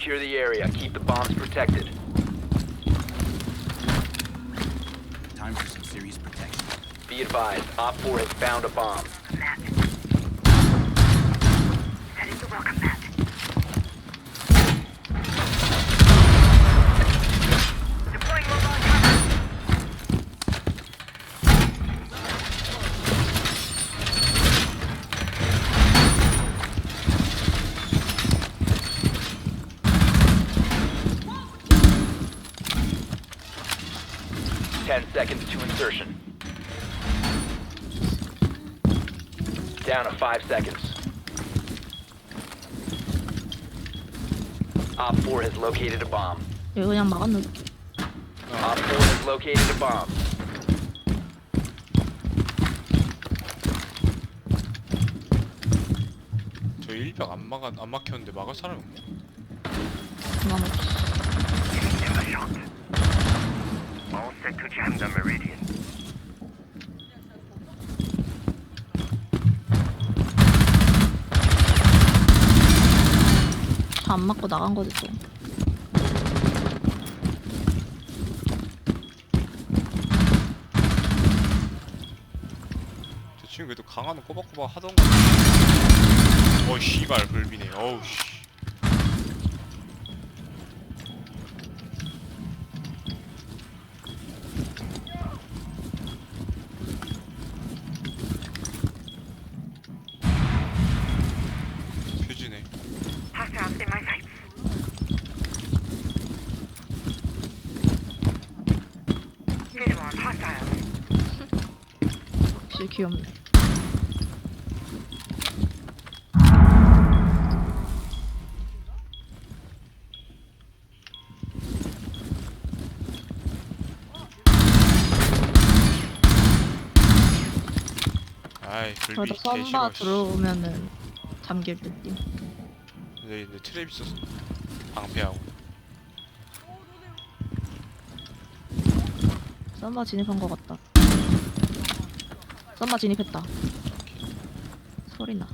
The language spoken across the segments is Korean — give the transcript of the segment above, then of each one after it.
Secure the area. Keep the bombs protected. Time for some serious protection. Be advised, Op 4 has found a bomb. 10 seconds to insertion. Down to 5 seconds. Op 4 has located a bomb. Op 4 has located a bomb. 저 일벽 안 막아 안 막혔는데 set to jam the meridian. 다 안 맞고 나간 거지 또 저 친구 그래도 강화는 꼬박꼬박 하던가. 어 씨발 불비네. 어우 씨. 역시 귀엽네 아이 불비 저도 썸바 개싫어. 씨. 들어오면은 잠길 듯임 내, 내 트랩 있어서 방패하고. 썸바 진입한 거 같다 썸바 진입했다 소리나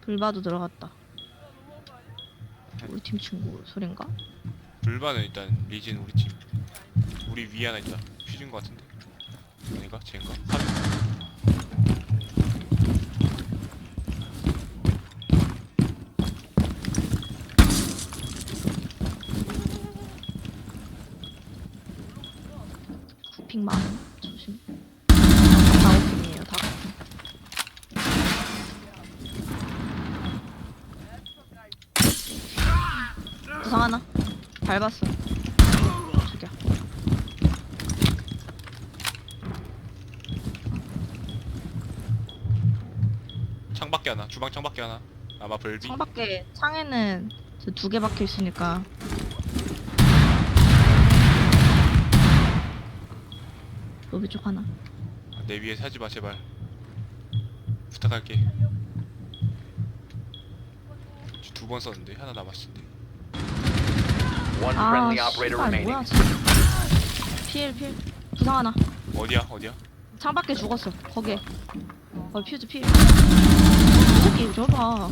불바도 들어갔다 우리 팀 친구 소린가? 불바는 일단 리진 우리 팀. 우리 위에 하나 있다. 퓨즈인 것 같은데. 아닌가? 쟤인가? 100핑 많아. 조심. 다오핑이에요, 다오핑. 부상 하나. 밟았어. 죽여. 창밖에 하나 주방 창밖에 하나 아마 불비 창밖에, 창에는 두 개 박혀 있으니까 로비 쪽 하나. 내 위에 사지 마 제발. 부탁할게. 두 번 썼는데 하나 One 아 friendly operator 씨발 remaining. 뭐야 진짜. 필 필 부상 하나. 어디야 어디야? 창밖에 죽었어 거기에. 거기 퓨즈 필 새끼 저봐.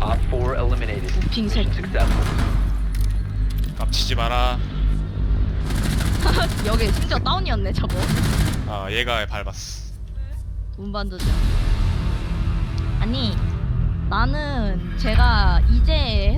Op 4 eliminated. Mission 새끼. Successful. 깝치지 마라 여기 심지어 다운이었네 저거. 아 얘가 밟았어. 운반도죠 아니 나는 제가 이제